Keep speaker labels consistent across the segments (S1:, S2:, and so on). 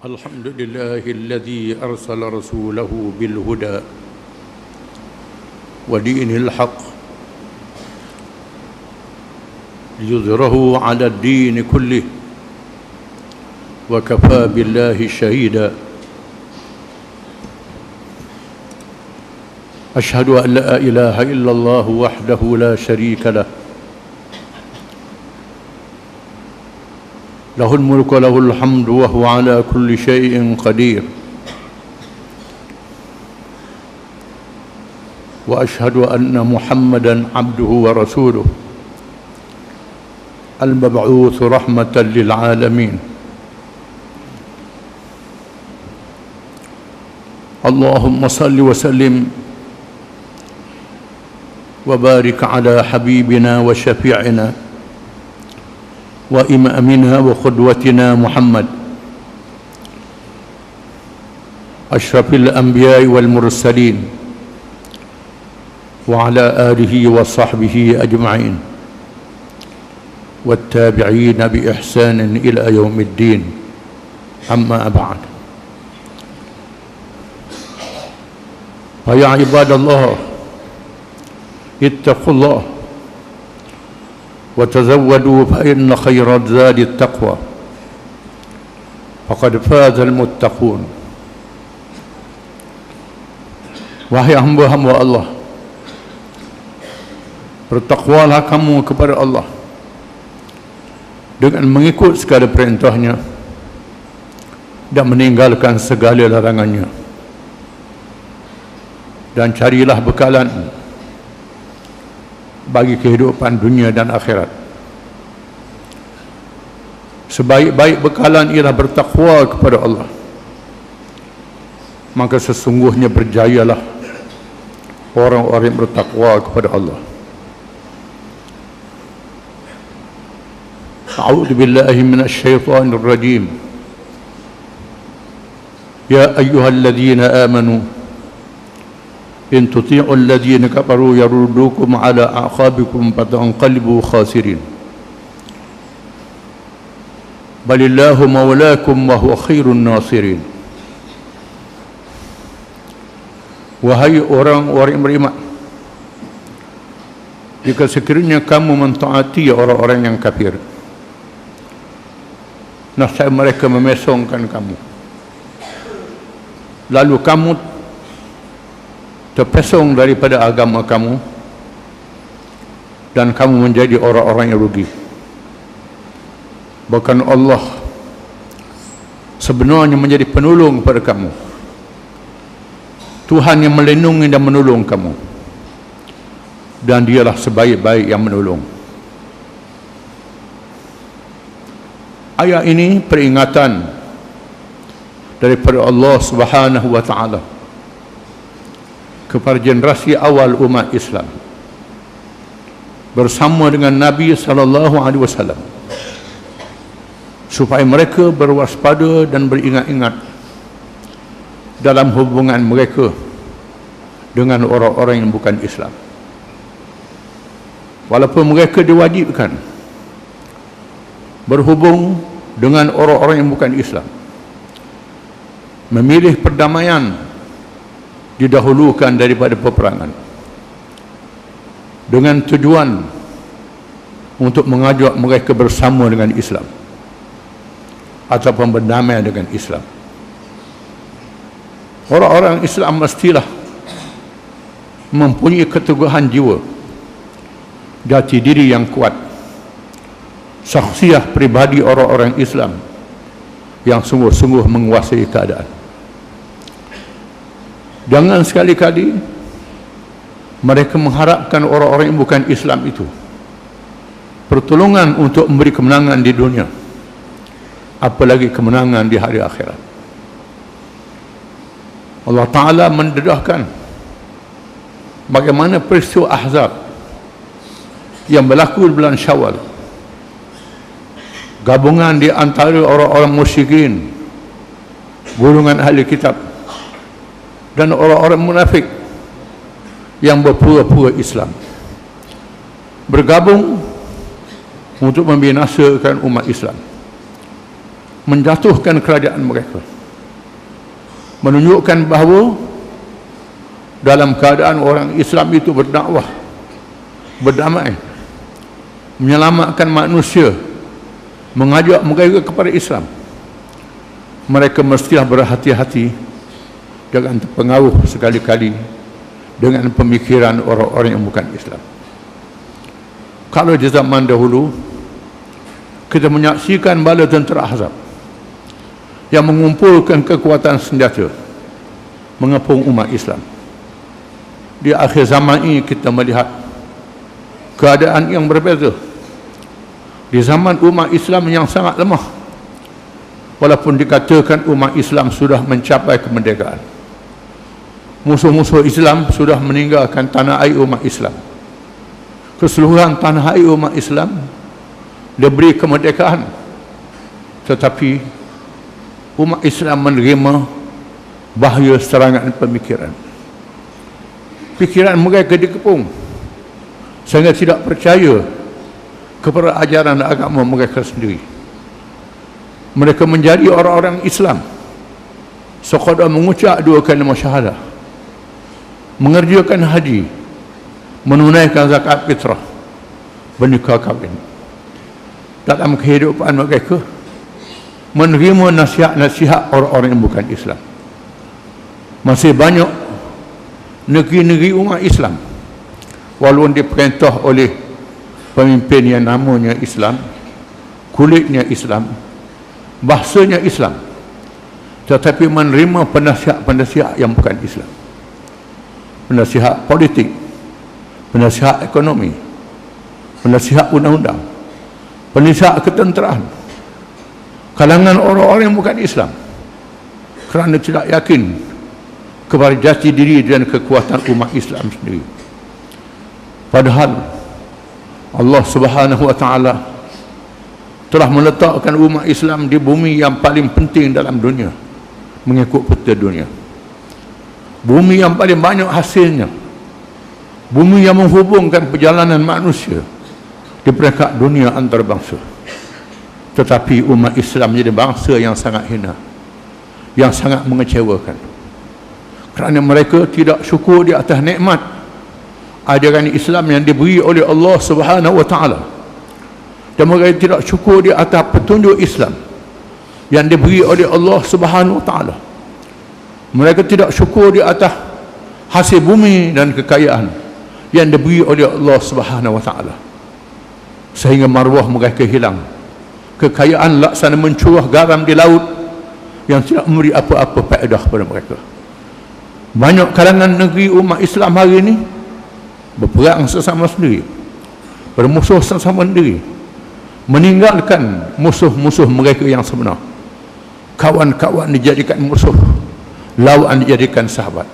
S1: الحمد لله الذي أرسل رسوله بالهدى ودين الحق ليظهره على الدين كله وكفى بالله شهيدا. أشهد أن لا إله إلا الله وحده لا شريك له. له الملك وله الحمد وهو على كل شيء قدير. وأشهد أن محمدا عبده ورسوله المبعوث رحمة للعالمين. اللهم صل وسلم وبارك على حبيبنا وشفيعنا وإمامنا وقدوتنا محمد. أشرف الأنبياء والمرسلين وعلى آله وصحبه أجمعين والتابعين بإحسان إلى يوم الدين. أما بعد. فيا عباد الله اتقوا الله وتزودوا فإن خير الزاد التقوى فقد فاز المتقون Wahai hamba-hamba Allah Bertakwalah kamu kepada Allah Dengan mengikut segala perintahnya Dan meninggalkan segala larangannya Dan carilah bekalan bagi kehidupan dunia dan akhirat. Sebaik-baik bekalan ialah bertakwa kepada Allah. Maka sesungguhnya berjayalah orang-orang yang bertakwa kepada Allah. A'udzu billahi minasy syaithanir rajim. Ya ayyuhalladzina amanu إن تطيعوا الذين كفروا يردوكم على أعقابكم فتنقلبوا خاسرين بل الله مولاكم وهو خير الناصرين Wahai orang-orang yang beriman Jika sekiranya kamu mentaati orang-orang yang kafir Nasib mereka memesongkan kamu Lalu kamu terpesong daripada agama kamu dan kamu menjadi orang-orang yang rugi. Bahkan Allah sebenarnya menjadi penolong pada kamu. Tuhan yang melindungi dan menolong kamu. Dan dialah sebaik-baik yang menolong. Ayat ini peringatan daripada Allah subhanahu wa ta'ala kepada generasi awal umat Islam. Bersama dengan Nabi sallallahu alaihi wasallam. Supaya mereka berwaspada dan beringat-ingat dalam hubungan mereka dengan orang-orang yang bukan Islam. Walaupun mereka diwajibkan berhubung dengan orang-orang yang bukan Islam memilih perdamaian didahulukan daripada peperangan. Dengan tujuan untuk mengajak mereka bersama dengan Islam ataupun berdamai dengan Islam. Orang-orang Islam mestilah mempunyai keteguhan jiwa jati diri yang kuat saksiah pribadi orang-orang Islam yang sungguh-sungguh menguasai keadaan Jangan sekali-kali mereka mengharapkan orang-orang yang bukan Islam itu pertolongan untuk memberi kemenangan di dunia apalagi kemenangan di hari akhirat. Allah Ta'ala mendedahkan bagaimana peristiwa Ahzab yang berlaku di bulan Syawal. Gabungan di antara orang-orang musyrikin golongan ahli kitab dan orang-orang munafik yang berpura-pura Islam. Bergabung untuk membinasakan umat Islam. Menjatuhkan kerajaan mereka. Menunjukkan bahawa dalam keadaan orang Islam itu berdakwah berdamai menyelamatkan manusia mengajak mereka kepada Islam. Mereka mestilah berhati-hati jangan terpengaruh sekali-kali dengan pemikiran orang-orang yang bukan Islam kalau di zaman dahulu kita menyaksikan bala tentera Ahzab yang mengumpulkan kekuatan senjata mengepung umat Islam. Di akhir zaman ini kita melihat keadaan yang berbeza. Di zaman umat Islam yang sangat lemah. Walaupun dikatakan umat Islam sudah mencapai kemerdekaan. Musuh-musuh Islam sudah meninggalkan tanah air umat Islam. Keseluruhan tanah air umat Islam diberi kemerdekaan. Tetapi umat Islam menerima bahaya serangan pemikiran. Pikiran mereka dikepung sehingga tidak percaya kepada ajaran agama mereka sendiri. Mereka menjadi orang-orang Islam. Sekadar mengucap dua kalimah syahadah mengerjakan haji menunaikan zakat fitrah bernikah kahwin. Dalam kehidupan mereka menerima nasihat-nasihat orang-orang yang bukan Islam. Masih banyak negeri-negeri umat Islam walaupun diperintah oleh pemimpin yang namanya Islam kulitnya Islam bahasanya Islam tetapi menerima penasihat-penasihat yang bukan Islam penasihat politik penasihat ekonomi penasihat undang-undang penasihat ketenteraan kalangan orang-orang yang bukan Islam. Kerana tidak yakin kepada jati diri dan kekuatan umat Islam sendiri. Padahal Allah subhanahu wa ta'ala telah meletakkan umat Islam di bumi yang paling penting dalam dunia mengikut peta dunia bumi yang paling banyak hasilnya. Bumi yang menghubungkan perjalanan manusia di peringkat dunia antarabangsa. Tetapi umat Islam menjadi bangsa yang sangat hina yang sangat mengecewakan. Kerana mereka tidak syukur di atas nikmat ajaran Islam yang diberi oleh Allah Subhanahu wa taala. Dan mereka tidak syukur di atas petunjuk Islam yang diberi oleh Allah Subhanahu wa taala mereka tidak syukur di atas hasil bumi dan kekayaan yang diberi oleh Allah Subhanahu wa taala. Sehingga maruah mereka hilang kekayaan laksana mencurah garam di laut yang tidak memberi apa-apa faedah kepada mereka. Banyak kalangan negeri umat Islam hari ini berperang sesama sendiri bermusuh sesama sendiri meninggalkan musuh-musuh mereka yang sebenar. Kawan-kawan dijadikan musuh lawan dijadikan sahabat.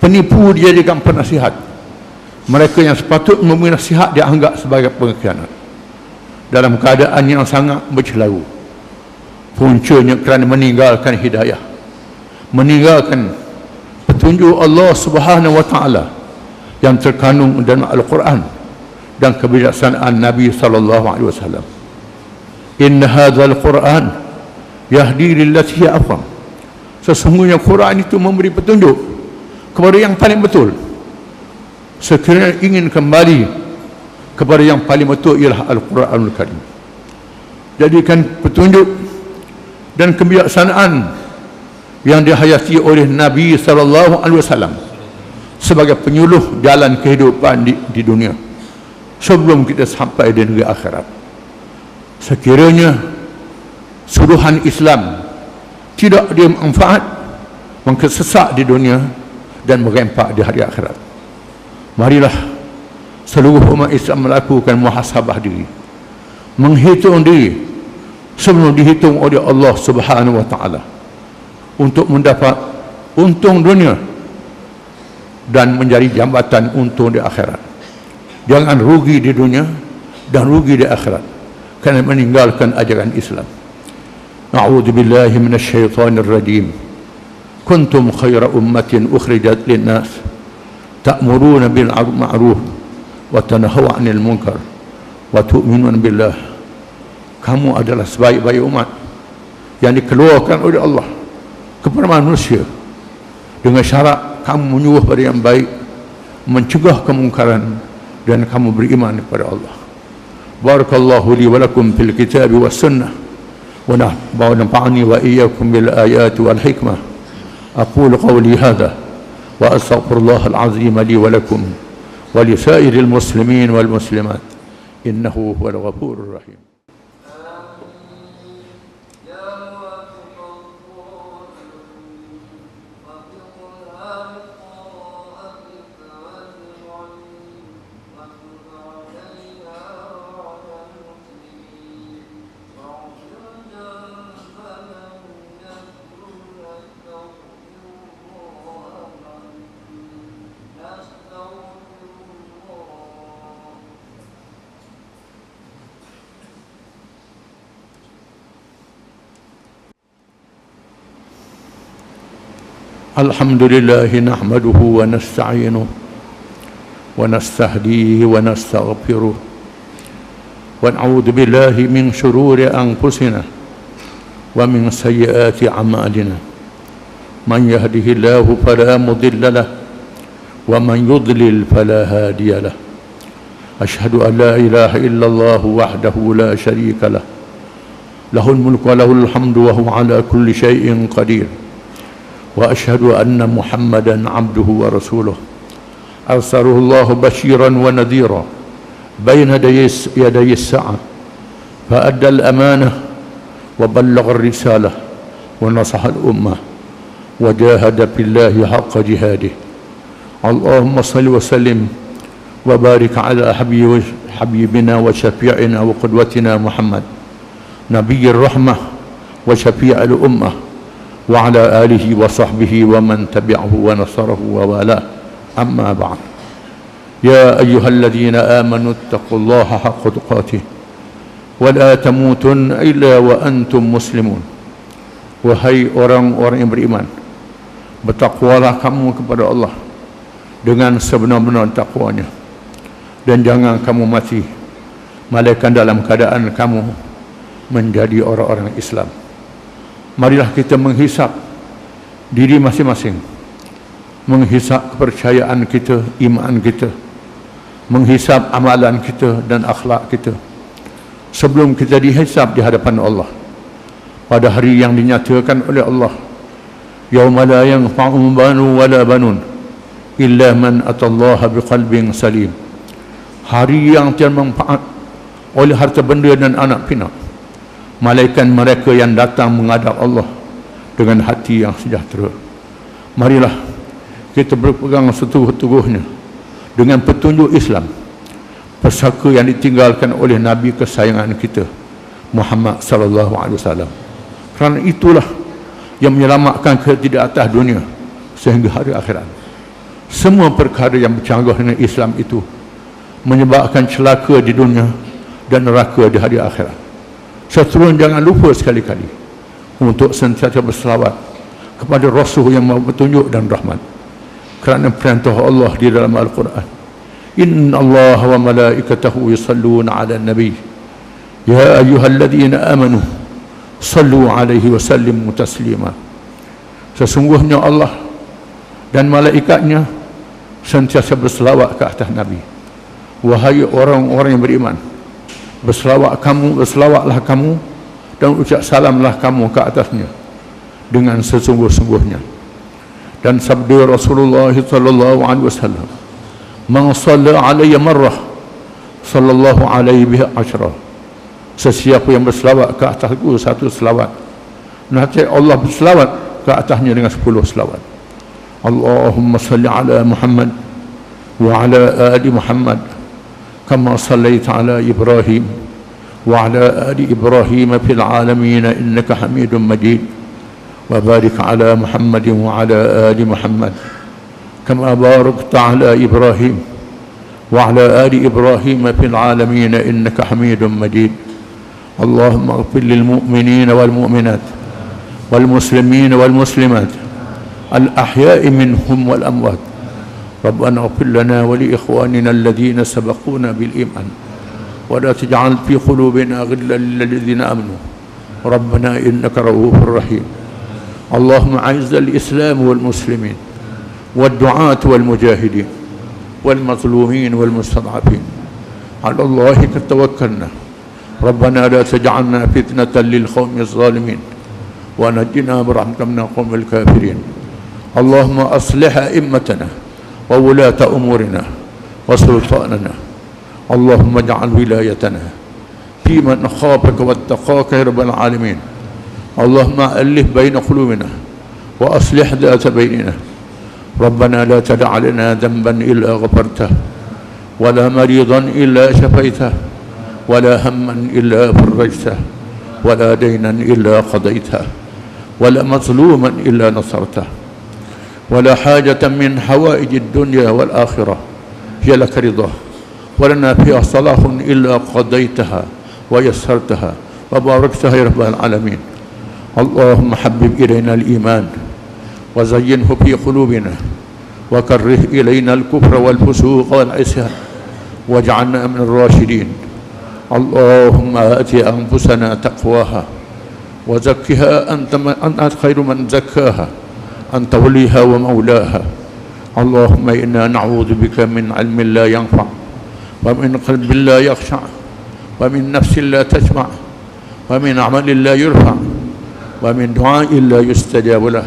S1: Penipu dijadikan penasihat. Mereka yang sepatut memberi nasihat dianggap sebagai pengkhianat. Dalam keadaan yang sangat bercelaru. Puncanya kerana meninggalkan hidayah. Meninggalkan petunjuk Allah subhanahu wa ta'ala yang terkandung dalam Al-Quran dan kebijaksanaan Nabi sallallahu alaihi wasallam. Inna hadzal quran yahdi lillati aqwam sesungguhnya Quran itu memberi petunjuk kepada yang paling betul. Sekiranya ingin kembali kepada yang paling betul ialah Al-Quranul Karim. Jadikan petunjuk dan kebijaksanaan yang dihayati oleh Nabi sallallahu alaihi wasallam sebagai penyuluh jalan kehidupan di, di dunia sebelum kita sampai di negeri akhirat. Sekiranya suruhan Islam tidak dia manfaat maka sesak di dunia dan merempak di hari akhirat. Marilah seluruh umat Islam melakukan muhasabah diri. Menghitung diri sebelum dihitung oleh Allah subhanahu wa ta'ala untuk mendapat untung dunia dan menjadi jambatan untung di akhirat. Jangan rugi di dunia dan rugi di akhirat kerana meninggalkan ajaran Islam A'udzu billahi minasyaitonir rajim kuntum khaira ummatin ukhrijat lin-nas ta'muruna bil ma'ruf وتنهوا عن المنكر وتؤمنون بالله kamu adalah sebaik-baik umat yang dikeluarkan oleh Allah kepada manusia dengan syarat kamu menyuruh pada yang baik mencegah kemungkaran dan kamu beriman kepada Allah barakallahu li wa lakum fil kitab was sunnah ونفعني وإياكم بالآيات والحكمة. أقول قولي هذا وأستغفر الله العظيم لي ولكم ولسائر المسلمين والمسلمات إنه هو الغفور الرحيم. الحمد لله نحمده ونستعينه ونستهديه ونستغفره ونعوذ بالله من شرور أنفسنا ومن سيئات أعمالنا. من يهده الله فلا مضل له ومن يضلل فلا هادي له. أشهد أن لا إله إلا الله وحده لا شريك له. له الملك وله الحمد وهو على كل شيء قدير. وأشهد أن محمدا عبده ورسوله. أرسله الله بشيرا ونذيرا بين يدي الساعة. فأدى الأمانة وبلغ الرسالة ونصح الأمة. وجاهد في الله حق جهاده. اللهم صل وسلم وبارك على حبيبنا وشفيعنا وقدوتنا محمد. نبي الرحمة وشفيع الأمة. وعلى آله وصحبه ومن تبعه ونصره ووالاه أما بعد يا أيها الذين آمنوا اتقوا الله حق تقاته ولا تموتن إلا وأنتم مسلمون Wahai orang-orang yang beriman Bertakwalah kamu kepada Allah Dengan sebenar-benar takwanya Dan jangan kamu mati Malaikat dalam keadaan kamu Menjadi orang-orang Islam marilah kita menghisap diri masing-masing. Menghisap kepercayaan kita iman kita. Menghisap amalan kita dan akhlak kita. Sebelum kita dihisap di hadapan Allah. Pada hari yang dinyatakan oleh Allah. Yauma la yanfa'u banu wala banun illa man atallaha biqalbin salim. Hari yang tiada manfaat oleh harta benda dan anak pinak malaikat mereka yang datang menghadap Allah dengan hati yang sejahtera. Marilah kita berpegang setuguh-tuguhnya dengan petunjuk Islam. Pesaka yang ditinggalkan oleh Nabi kesayangan kita Muhammad sallallahu alaihi wasallam. Kerana itulah yang menyelamatkan kita di atas dunia sehingga hari akhirat. Semua perkara yang bercanggah dengan Islam itu menyebabkan celaka di dunia dan neraka di hari akhirat Seterusnya jangan lupa sekali-kali untuk sentiasa berselawat kepada Rasul yang maha petunjuk dan rahmat. Kerana perintah Allah di dalam Al-Quran. Inna Allah wa malaikatahu yusalluna ala nabi. Ya ayuhalladzina amanu sallu alaihi wa sallimu taslima. Sesungguhnya Allah dan malaikatnya sentiasa berselawat ke atas Nabi. Wahai orang-orang yang beriman, berselawat kamu berselawatlah kamu dan ucap salamlah kamu ke atasnya dengan sesungguh-sungguhnya. Dan sabda Rasulullah sallallahu alaihi wasallam man shalla alayya marrah sallallahu alaihi biha ashra sesiapa yang berselawat ke atasku satu selawat. Nanti Allah berselawat ke atasnya dengan sepuluh selawat. Allahumma salli ala Muhammad wa ala ali Muhammad كما صليت على إبراهيم وعلى آل إبراهيم في العالمين إنك حميد مجيد وبارك على محمد وعلى آل محمد كما باركت على إبراهيم وعلى آل إبراهيم في العالمين إنك حميد مجيد اللهم اغفر للمؤمنين والمؤمنات والمسلمين والمسلمات الأحياء منهم والأموات ربنا اغفر لنا ولإخواننا الذين سبقونا بالإيمان. ولا تجعل في قلوبنا غلا للذين آمنوا. ربنا إنك رؤوف رحيم. اللهم أعز الإسلام والمسلمين والدعاة والمجاهدين والمظلومين والمستضعفين. على الله توكلنا ربنا لا تجعلنا فتنة للقوم الظالمين. ونجنا برحمتك من القوم الكافرين. اللهم أصلح أئمتنا وولاة أمورنا وسلطاننا. اللهم اجعل ولايتنا في من خافك واتقاك يا رب العالمين. اللهم ألف بين قلوبنا وأصلح ذات بيننا. ربنا لا تدع لنا ذنبا إلا غفرته ولا مريضا إلا شفيته ولا هما إلا فرجته ولا دينا إلا قضيته ولا مظلوما إلا نصرته. ولا حاجة من حوائج الدنيا والآخرة. هي لك رضا. ولنا فيها صلاح إلا قضيتها ويسرتها. وباركتها يا رب العالمين. اللهم حبب إلينا الإيمان وزينه في قلوبنا وكره إلينا الكفر والفسوق والعصيان واجعلنا من الراشدين. اللهم آت أنفسنا تقواها وزكها أنت, أنت خير من زكاها. أنت وليها ومولاها. اللهم إنا نعوذ بك من علم لا ينفع ومن قلب لا يخشع ومن نفس لا تشبع ومن عمل لا يرفع ومن دعاء لا يستجاب له.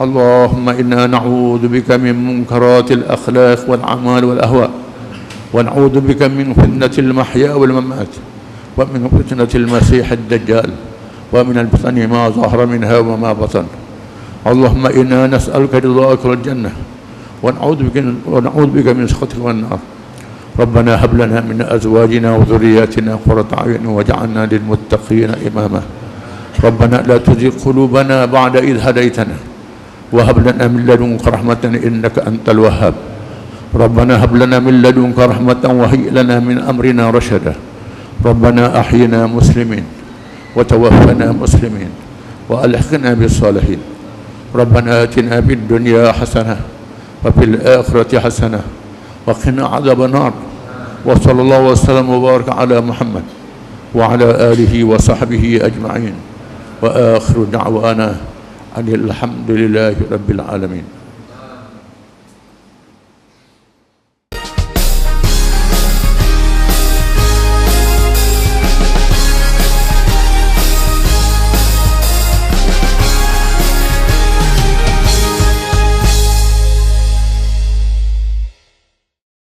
S1: اللهم إنا نعوذ بك من منكرات الأخلاق والأعمال والأهواء ونعوذ بك من فتنة المحيا والممات ومن فتنة المسيح الدجال ومن الفتن ما ظهر منها وما بطن. اللهم إنا نسألك رضاك والجنة ونعوذ بك ونعوذ بك من سخطك والنار. ربنا هب لنا من أزواجنا وذرياتنا قرة أعين واجعلنا للمتقين إماما. ربنا لا تزغ قلوبنا بعد إذ هديتنا. وهب لنا من لدنك رحمة إنك أنت الوهاب. ربنا هب لنا من لدنك رحمة وهيئ لنا من أمرنا رشدا. ربنا أحينا مسلمين وتوفنا مسلمين وألحقنا بالصالحين. ربنا آتنا في الدنيا حسنة وفي الآخرة حسنة وقنا عذاب النار وصلى الله وسلم وبارك على محمد وعلى آله وصحبه أجمعين وآخر دعوانا أن الحمد لله رب العالمين